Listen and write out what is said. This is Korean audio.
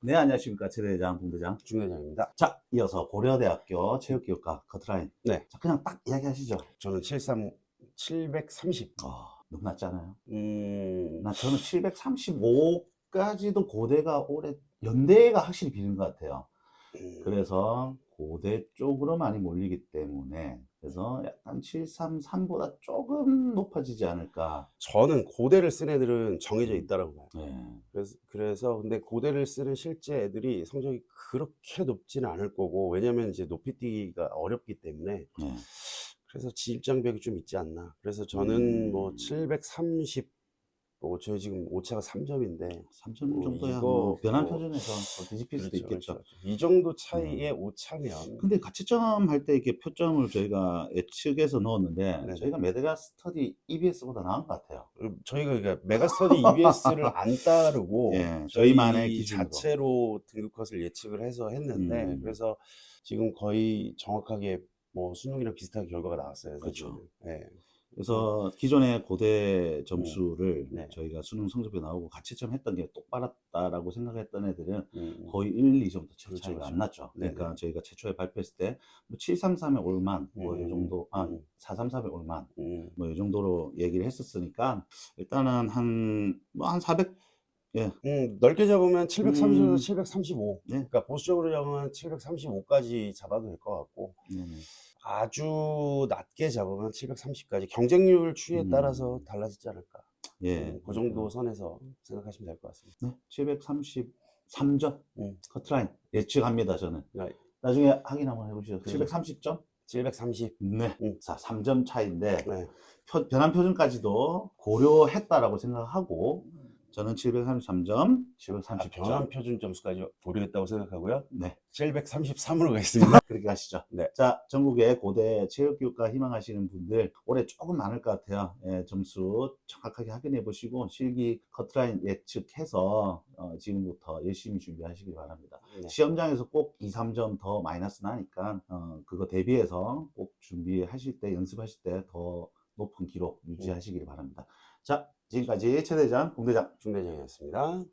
네, 안녕하십니까. 최대장, 공대장. 중대장입니다. 자, 이어서 고려대학교 체육교육과 커트라인. 네. 자, 그냥 딱 이야기하시죠. 저는 73, 730. 아, 너무 낮지 않아요? 음, 나 저는 735까지도 고대가 올해, 연대가 확실히 비는 것 같아요. 음, 그래서 고대 쪽으로 많이 몰리기 때문에 그래서 약간 733보다 조금 높아지지 않을까. 저는 고대를 쓴 애들은 정해져 있다라고 봐요. 네. 그래서, 그래서 근데 고대를 쓰는 실제 애들이 성적이 그렇게 높지는 않을 거고 왜냐면 이제 높이 뛰기가 어렵기 때문에 네. 그래서 진입장벽이 좀 있지 않나. 그래서 저는 음. 뭐 730, 뭐 저희 지금 오차가 3점인데 3점 어, 정도야 이거 뭐 뭐- 표준에서 더 뒤집힐 수도 있겠죠. 이 정도 차이의 오차면 근데 가치점 할 때 이렇게 표점을 저희가 예측해서 넣었는데 네네. 저희가 메드가 스터디 EBS보다 나은 것 같아요. 저희가 그러니까 메가스터디 EBS를 안 따르고 예, 저희만의 저희 기준으로. 자체로 등급 컷을 예측을 해서 했는데 음. 그래서 지금 거의 정확하게 뭐 수능이랑 비슷한 결과가 나왔어요. 그렇죠. 예. 그래서 기존의 고대 점수를 네. 저희가 수능 성적표 나오고 가치점 했던 게 똑바랐다라고 생각했던 애들은 음, 거의 1, 2 정도 차이가 그렇죠, 안 그렇죠. 났죠. 네네. 그러니까 저희가 최초에 발표했을 때 뭐 733에 올만 뭐이 음, 정도 아 음. 433에 올만 음, 뭐이 정도로 얘기를 했었으니까 일단은 한 뭐 한 400, 예, 음, 넓게 잡으면 730에서 음. 735. 네. 그러니까 보수적으로 잡으면 735까지 잡아도 될 것 같고 네네. 아주 낮게 잡으면 730까지 경쟁률 추이에 음. 따라서 달라지지 않을까. 예, 음, 그 정도 선에서 생각하시면 될 것 같습니다. 네, 733점 음. 커트라인 예측합니다 저는. 네. 나중에 확인 한번 해보시죠. 그죠. 730점? 730. 네. 음. 자, 3점 차인데 네. 표- 변환 표준까지도 고려했다라고 생각하고 저는 733점, 아, 730점. 변환 표준 점수까지 고려했다고 생각하고요. 네, 733으로 가겠습니다. 그렇게 가시죠. 네. 자, 전국의 고대 체육교육과 희망하시는 분들 올해 조금 많을 것 같아요. 예, 점수 정확하게 확인해 보시고 실기 커트라인 예측해서 어, 지금부터 열심히 준비하시기 바랍니다. 네. 시험장에서 꼭 2, 3점 더 마이너스 나니까 어, 그거 대비해서 꼭 준비하실 때 연습하실 때 더 높은 기록 유지하시길 바랍니다. 자, 지금까지 최대장, 공대장 중대장이었습니다.